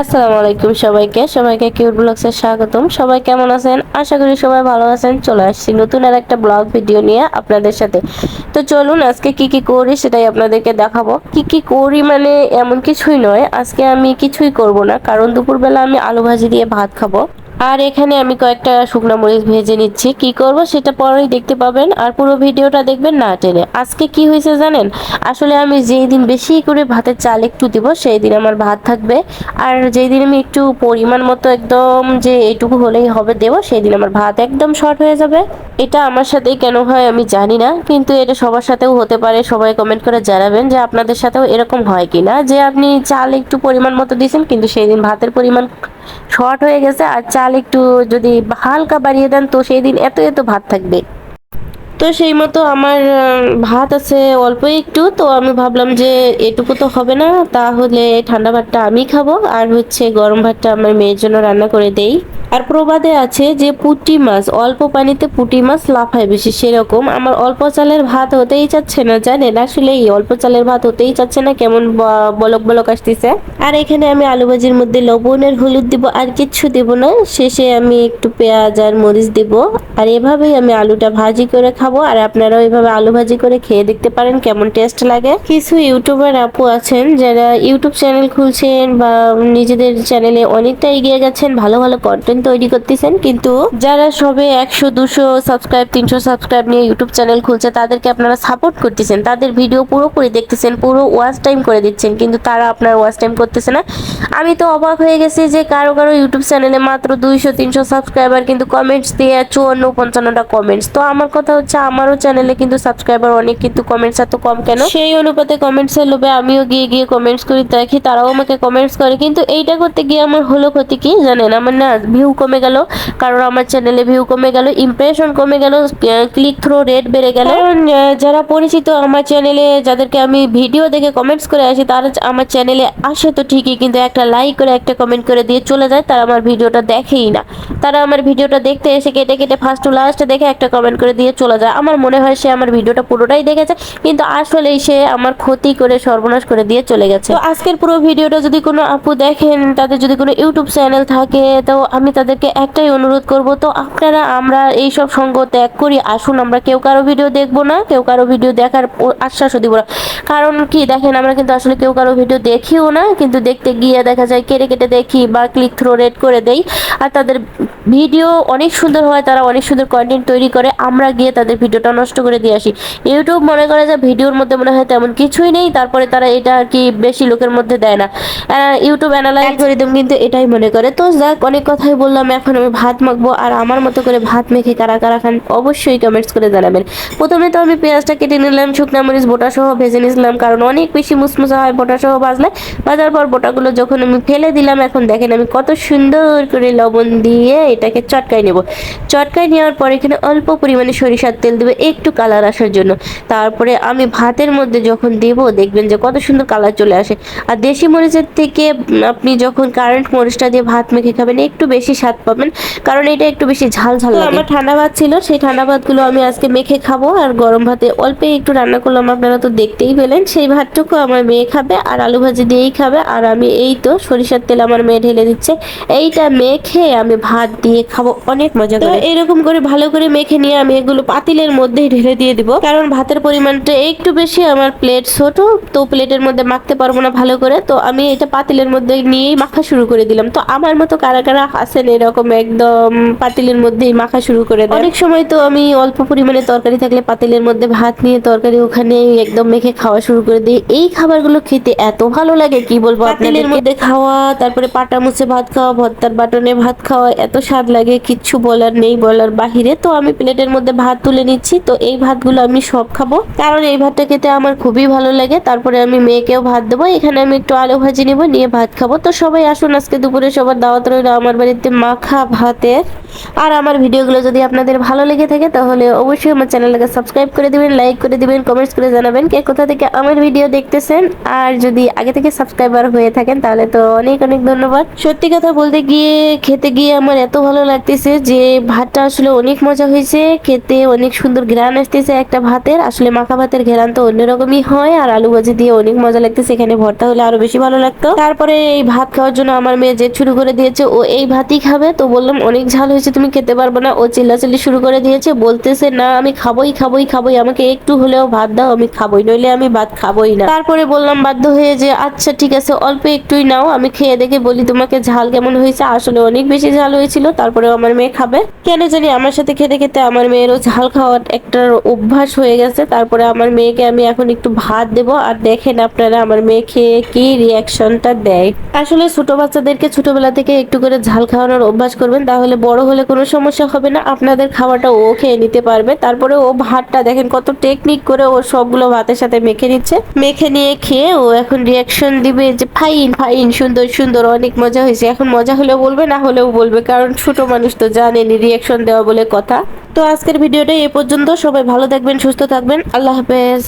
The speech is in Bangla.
আসসালামু আলাইকুম সবাইকে সবাইকে কিউট ব্লগসে স্বাগতম। সবাই কেমন আছেন? আশা করি সবাই ভালো আছেন। চলে আসছি নতুন আর একটা ব্লগ ভিডিও নিয়ে আপনাদের সাথে। তো চলুন আজকে কি কি করি সেটাই আপনাদেরকে দেখাবো। কি কি করি মানে এমন কিছুই নয়, আজকে আমি কিছুই করব না, কারণ দুপুরবেলা আমি আলু ভাজি দিয়ে ভাত খাব। আর এখানে আমি কয়েকটা শুকনো মরিচ ভেজে নিচ্ছি। কি করব সেটা পরেই দেখতে পাবেন। আর পুরো ভিডিওটা দেখবেন না টেনে। আজকে কি হয়েছে জানেন? আসলে আমি যেই দিন বেশি করে ভাতের চাল একটু দিব, সেই দিন আমার ভাত থাকবে। আর যেই দিন আমি একটু পরিমাণ মতো একদম যে এইটুকু হলেই হবে দেব, সেই দিন আমার ভাত একদম শর্ট হয়ে যাবে। এটা আমার সাথেই কেন হয় আমি জানি না, কিন্তু এটা সবার সাথেও হতে পারে। সবাই কমেন্ট করে জানাবেন যে আপনাদের সাথেও এরকম হয় কি না যে আপনি চাল একটু পরিমাণ মতো দিয়েছেন, কিন্তু সেই দিন ভাতের পরিমাণ শর্ট হয়ে গেছে আর চাল একটু যদি হালকা বাড়িয়ে দেন, তো সেই দিন এত এত ভাত থাকবে। তো সেই মতো আমার ভাত আছে অল্প একটু, তো আমি ভাবলাম যে এটুকু তো হবে না, তাহলে ঠান্ডা ভাতটা আমি খাব, আর হচ্ছে গরম ভাতটা আমার মেয়ের জন্য রান্না করে দেই। আর প্রবাদে আছে যে পুঁটি মাছ, অল্প পানিতে পুঁটি মাছ লাফায় বেশি, সেরকম। আমার অল্প চালের ভাত হতেই চাচ্ছে না, জানেন? আসলে এই অল্প চালের ভাত হতেই চাচ্ছে না, কেমন বলক বলক আসতেছে। আর এখানে আমি আলু ভাজির মধ্যে লবণের হলুদ দিব, আর কিচ্ছু দিব না। শেষে আমি একটু পেঁয়াজ আর মরিচ দিব। আর এভাবেই আমি আলুটা ভাজি করে খাব। আর আপনারাও এইভাবে আলু ভাজি করে খেয়ে দেখতে পারেন কেমন টেস্ট লাগে। কিছু ইউটিউবার আপু আছেন যারা ইউটিউব চ্যানেল খুলছেন বা নিজেদের চ্যানেলে অনেকটা এগিয়ে গেছেন, ভালো ভালো কন্টেন্ট তৈরি করতেছেন। কিন্তু যারা সবে একশো, দুশো সাবস্ক্রাইব তিনশো সাবস্ক্রাইব নিয়ে ইউটিউব চ্যানেল খুলছে, তাদেরকে আপনারা সাপোর্ট করতেছেন। তাদের ভিডিও পুরোপুরি দেখতেছেন, পুরো ওয়াচ টাইম করে দিচ্ছেন, কিন্তু তারা আপনার ওয়াচ টাইম করতেছে না। আমি তো অবাক হয়ে গেছি যে কারও কারও ইউটিউব চ্যানেলে মাত্র দুইশো, তিনশো সাবস্ক্রাইবার কিন্তু কমেন্টস দিয়ে চুয়ান্ন, পঞ্চান্নটা কমেন্টস তো আমার কথা হচ্ছে আমারও চ্যানেলে কিন্তু সাবস্ক্রাইবার অনেক কিন্তু কমেন্টস এত কম কেন? সেই অনুপাতে কমেন্টস এর লোভে আমিও গিয়ে গিয়ে কমেন্টস করি দেখি তারাও আমাকে কমেন্টস করে। কিন্তু এইটা করতে গিয়ে আমার হলো ক্ষতি কি জানেন? আমার না ভিউ কমে গেল কারণ আমার চ্যানেলে ভিউ কমে গেল ইমপ্রেশন কমে গেল ক্লিক থ্রো রেট বেড়ে গেল। যারা পরিচিত আমার চ্যানেলে যাদেরকে আমি ভিডিও দেখে কমেন্টস করে আসি তারা আমার চ্যানেলে আসে তো ঠিকই কিন্তু একটা লাইক করে একটা কমেন্ট করে দিয়ে চলে যায় তারা আমার ভিডিওটা দেখেই না। তারা আমার ভিডিওটা দেখতে এসে কেটে কেটে ফার্স্ট টু লাস্ট দেখে একটা কমেন্ট করে দিয়ে চলে যায়। আমার মনে হয় সে আমার ভিডিওটা পুরোটাই দেখেছে, কিন্তু আসলেই সে আমার ক্ষতি করে, সর্বনাশ করে দিয়ে চলে গেছে। তো আজকের পুরো ভিডিওটা যদি কোনো আপু দেখেন, তাদের যদি কোনো ইউটিউব চ্যানেল থাকে, তো আমি তাদেরকে একটাই অনুরোধ করব, তো আপনারা, আমরা এই সব সঙ্গ ত্যাগ করি, আসুন আমরা কেউ কারও ভিডিও দেখব না, কেউ কারও ভিডিও দেখার আশ্বাসও দিব না। কারণ কি, দেখেন, আমরা কিন্তু আসলে কেউ কারও ভিডিও দেখিও না, কিন্তু দেখতে গিয়ে দেখা যায় কেটে কেটে দেখি বা ক্লিক থ্রো রেড করে দেই। আর তাদের ভিডিও অনেক সুন্দর হয়, তারা অনেক সুন্দর কন্টেন্ট তৈরি করে, আমরা গিয়ে তাদের ভিডিওটা নষ্ট করে দিয়ে আসি। ইউটিউব মনে করে যে ভিডিওর মধ্যে মনে হয় তেমন কিছুই নেই তারপরে তারা এটা আর কি বেশি লোকের মধ্যে দেয় না। ইউটিউব অ্যানালাইজ কিন্তু এটাই মনে করে। তো যাক অনেক কথাই বললাম এখন আমি ভাত মাখবো আর আমার মতো করে ভাত মেখে কারা কারা খান অবশ্যই কমেন্টস করে জানাবেন। প্রথমে তো আমি পেঁয়াজটা কেটে নিলাম শুকনা মরিচ বোটা সহ ভেজে নিয়েছিলাম কারণ অনেক বেশি মুসমুসা হয় বোটা সহ ভাজলে। ভাজার পর বোটাগুলো যখন আমি ফেলে দিলাম এখন দেখেন আমি কত সুন্দর করে লবণ দিয়ে এটাকে চটকাই নেব। চটকাই নেওয়ার পর এখানে অল্প পরিমাণে সরিষার তেল দেবে একটু কালার আসার জন্য। তারপরে আমি ভাতের মধ্যে যখন দেব দেখবেন যে কত সুন্দর কালার চলে আসে। আর দেশি মরিচের থেকে আপনি যখন কারেন্ট মরিচটা দিয়ে ভাত মেখে খাবেন একটু বেশি স্বাদ পাবেন। কারণ এটা একটু বেশি ঝাল ঝাল লাগে। আমার ঠান্ডা ভাত ছিল সেই ঠান্ডা ভাতগুলো আমি আজকে মেখে খাব। আর গরম ভাতে অল্প একটু রান্না করলাম আপনারা তো দেখতেই পেলেন। সেই ভাতটুকু আমার মেয়ে খাবে আর আলু ভাজি দিয়েই খাবে। আর আমি এই তো সরিষার তেল আমার মেয়ে ঢেলে দিচ্ছে। এইটা মেখে আমি ভাত দিয়ে খাব অনেক মজা করে। এরকম করে ভালো করে মেখে নিয়ে আমি এগুলো পাতিলের মধ্যেই ঢেলে দিয়ে দিব। কারণ ভাতের পরিমাণটা একটু বেশি, আমার প্লেট ছোট, তো প্লেটের মধ্যে মাখতে পারব না ভালো করে। তো আমি এটা পাতিলের মধ্যে নিয়েই মাখা শুরু করে দিলাম। তো আমার মতো কারা কারা আছেন এরকম একদম পাতিলের মধ্যেই মাখা শুরু করে দেয় অনেক সময় তো আমি অল্প পরিমাণে তরকারি থাকলে পাতিলের মধ্যে ভাত নিয়ে তরকারি ওখানে একদম মেখে খাওয়া শুরু করে দিই। এই খাবারগুলো খেতে এত ভালো লাগে, কি বলব পাতিলের মধ্যে খাওয়া, তারপরে পাটা মুছে ভাত খাওয়া, ভর্তার বাটনে ভাত খাওয়া, এত স্বাদ লাগে, কিচ্ছু বলার নেই বলার বাহিরে। তো আমি প্লেটের মধ্যে ভাত তুলে নিচ্ছি তো এই ভাতগুলো আমি সব খাব। কারণ এই ভাতটা খেতে আমার খুবই ভালো লাগে, তারপরে আমি মেয়েকেও ভাত দেবো। এখানে আমি একটু আলু ভাজি নিব, নিয়ে ভাত খাব। তো সবাই আসুন, আজকে দুপুরে সবার দাওয়াত রইল আমার বাড়িতে মাখা ভাতের। আর আমার ভিডিওগুলো যদি আপনাদের ভালো লেগে থাকে, তাহলে অবশ্যই আমার চ্যানেলটাকে সাবস্ক্রাইব করে দিবেন লাইক করে দিবেন কমেন্টস করে জানাবেন কে কোথা থেকে আমার ভিডিও দেখতেছেন। আর যদি আগে থেকে সাবস্ক্রাইবার হয়ে থাকেন, তাহলে তো অনেক অনেক ধন্যবাদ। সত্যি কথা বলতে গিয়ে, খেতে গিয়ে আমার এত ভালো লাগতেছে যে ভাতটা আসলে অনেক মজা হয়েছে। খেতে অনেক সুন্দর ঘ্রাণ আসতেছে একটা ভাতের। আসলে মাখা ভাতের ঘেরান তো অন্যরকমই হয়, আর আলু ভাজি দিয়ে অনেক মজা লাগতেছে। এখানে ভর্তা হলে আরও বেশি ভালো লাগতো। তারপরে এই ভাত খাওয়ার জন্য আমার মেয়ে যে শুরু করে দিয়েছে, ও এই ভাতই খাবে। তো বললাম, অনেক ঝাল হয়েছে। তুমি খেতে পারবে না। ও চিল্লাচিল্লি শুরু করে দিয়েছে, বলতেছে, না, আমি খাবোই খাবোই খাবোই। আমাকে একটু হলেও ভাত দাও, আমি খাবোই, নইলে আমি ভাত খাবোই না। তারপরে বললাম, বাধ্য হয়ে যে আচ্ছা ঠিক আছে, অল্প একটুই নাও, আমি খেয়ে দেখে, বলি তোমাকে ঝাল কেমন হয়েছে। আসলে অনেক বেশি ঝাল হয়েছিল তারপরে আমার মেয়ে খাবে। কেন জানি আমার সাথে খেতে খেতে আমার মেয়েরও ঝাল খাওয়ার একটা অভ্যাস হয়ে গেছে। তারপরে আমার মেয়েকে আমি এখন একটু ভাত দেবো। আর দেখেন আপনারা, আমার মেয়ে খেয়ে কি রিয়াকশনটা দেয়। আসলে ছোট বাচ্চাদেরকে ছোটবেলা থেকে একটু করে ঝাল খাওয়ানোর অভ্যাস করবেন, তাহলে বড় হলে কোনো সমস্যা হবে না। আপনাদের খাওয়াটা ও খেয়ে নিতে পারবে। তারপরে ও ভাতটা দেখেন কত টেকনিক করে ও সবগুলো ভাতের সাথে মেখে নিচ্ছে। মেখে নিয়ে খেয়ে ও এখন রিয়াকশন দিবে যে, ফাইন ফাইন, সুন্দর সুন্দর, অনেক মজা হয়েছে। এখন মজা হলেও বলবে, না হলেও বলবে। কারণ ছোট মানুষ তো জানেনি রিয়াকশন দেওয়া বলে কথা। তো আজকের ভিডিওটা এ পর্যন্ত। সবাই ভালো থাকবেন, সুস্থ থাকবেন। আল্লাহ হাফেজ।